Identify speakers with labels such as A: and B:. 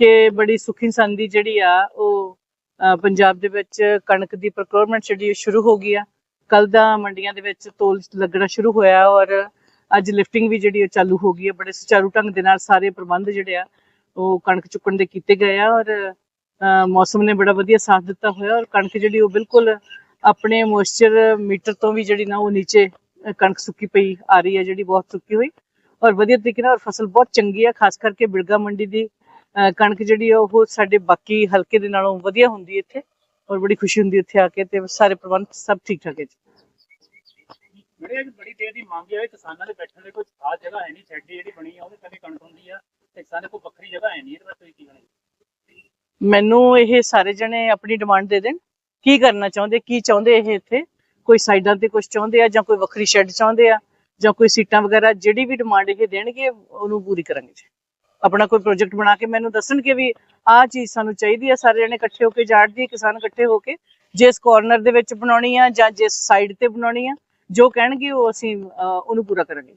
A: ਕਿ ਬੜੀ ਸੁਖੀ ਸੰਦੀ ਜਿਹੜੀ ਆ, ਉਹ ਪੰਜਾਬ ਦੇ ਵਿੱਚ ਕਣਕ ਦੀ ਪ੍ਰੋਕਿਉਰਮੈਂਟ ਜਿਹੜੀ ਸ਼ੁਰੂ ਹੋ ਗਈ ਆ। ਕੱਲ ਦਾ ਮੰਡੀਆਂ ਦੇ ਵਿੱਚ ਤੋਲ ਲੱਗਣਾ ਸ਼ੁਰੂ ਹੋਇਆ ਔਰ ਅੱਜ ਲਿਫਟਿੰਗ ਵੀ ਜਿਹੜੀ ਉਹ ਚਾਲੂ ਹੋ ਗਈ ਹੈ। ਬੜੇ ਸੁਚਾਰੂ ਢੰਗ ਦੇ ਨਾਲ ਸਾਰੇ ਪ੍ਰਬੰਧ ਜਿਹੜੇ ਆ, ਉਹ ਕਣਕ ਚੁੱਕਣ ਦੇ ਕੀਤੇ ਗਏ ਆ ਔਰ ਮੌਸਮ ਨੇ ਬੜਾ ਵਧੀਆ ਸਾਥ ਦਿੱਤਾ ਹੋਇਆ ਔਰ ਕਣਕ ਜਿਹੜੀ ਉਹ ਬਿਲਕੁਲ ਆਪਣੇ ਮੋਇਸਚਰ ਮੀਟਰ ਤੋਂ ਵੀ ਜਿਹੜੀ ਨਾ ਉਹ ਨੀਚੇ ਕਣਕ ਸੁੱਕੀ ਪਈ ਆ ਰਹੀ ਹੈ, ਜਿਹੜੀ ਬਹੁਤ ਸੁੱਕੀ ਹੋਈ। ਔਰ ਵਧੀਆ ਤਰੀਕੇ ਨਾਲ ਔਰ ਫਸਲ ਬਹੁਤ ਚੰਗੀ ਆ ਖਾਸ ਕਰਕੇ ਬਿੜਗਾ ਮੰਡੀ ਦੀ ਕਣਕ ਜਿਹੜੀ ਆ ਉਹ ਸਾਡੇ ਬਾਕੀ ਹਲਕੇ ਦੇ ਨਾਲੋਂ ਵਧੀਆ ਹੁੰਦੀ ਇੱਥੇ ਔਰ ਬੜੀ ਖੁਸ਼ੀ ਹੁੰਦੀ ਇੱਥੇ ਆ ਕੇ ਤੇ ਸਾਰੇ ਪ੍ਰਬੰਧ ਸਭ ਠੀਕ ਠਾਕ ਹੈ ਜੀ।
B: ਜਿਹੜੇ ਅੱਜ ਬੜੀ ਦੇਰ ਦੀ ਮੰਗ ਹੈ ਕਿਸਾਨਾਂ ਦੇ ਬੈਠਣ ਦੇ ਕੋਈ ਖਾਸ ਜਗ੍ਹਾ ਹੈ ਨਹੀਂ ਸ਼ੈਡ ਜਿਹੜੀ ਬਣੀ ਆ ਉਹਦੇ ਥੱਲੇ ਕਣਕ ਹੁੰਦੀ ਆ ਤੇ ਕਿਸਾਨ ਦੇ ਕੋਈ ਵੱਖਰੀ ਜਗ੍ਹਾ ਹੈ ਨਹੀਂ ਇਹਦੇ ਵਾਸਤੇ ਕੀ ਕਰਨਾ
A: ਮੈਨੂੰ ਇਹ ਸਾਰੇ ਜਣੇ ਆਪਣੀ ਡਿਮਾਂਡ ਦੇ ਦੇਣ ਕੀ ਕਰਨਾ ਚਾਹੁੰਦੇ ਕੀ ਚਾਹੁੰਦੇ ਇਹ ਇੱਥੇ? ਕੋਈ ਸਾਈਡਾਂ ਤੇ ਕੁਝ ਚਾਹੁੰਦੇ ਆ ਜਾਂ ਕੋਈ ਵੱਖਰੀ ਸ਼ੈੱਡ ਚਾਹੁੰਦੇ ਆ? ਜਾਂ ਕੋਈ ਸੀਟਾਂ ਵਗੈਰਾ ਜਿਹੜੀ ਵੀ ਡਿਮਾਂਡ ਇਹ ਦੇਣਗੇ, ਉਹਨੂੰ ਪੂਰੀ ਕਰਾਂਗੇ ਜੀ। ਆਪਣਾ ਕੋਈ ਪ੍ਰੋਜੈਕਟ ਬਣਾ ਕੇ ਮੈਨੂੰ ਦੱਸਣਗੇ ਵੀ ਆਹ ਚੀਜ਼ ਸਾਨੂੰ ਚਾਹੀਦੀ ਹੈ ਸਾਰੇ ਜਣੇ ਇਕੱਠੇ ਹੋ ਕੇ ਜਾੜਦੀ ਕਿਸਾਨ ਇਕੱਠੇ ਹੋ ਕੇ ਜਿਸ ਕਾਰਨਰ ਦੇ ਵਿੱਚ ਬਣਾਉਣੀ ਆ ਜਾਂ ਜਿਸ ਸਾਈਡ ਤੇ ਬਣਾਉਣੀ ਆ, ਜੋ ਕਹਿਣਗੇ ਉਹ ਅਸੀਂ ਉਹਨੂੰ ਪੂਰਾ ਕਰਾਂਗੇ।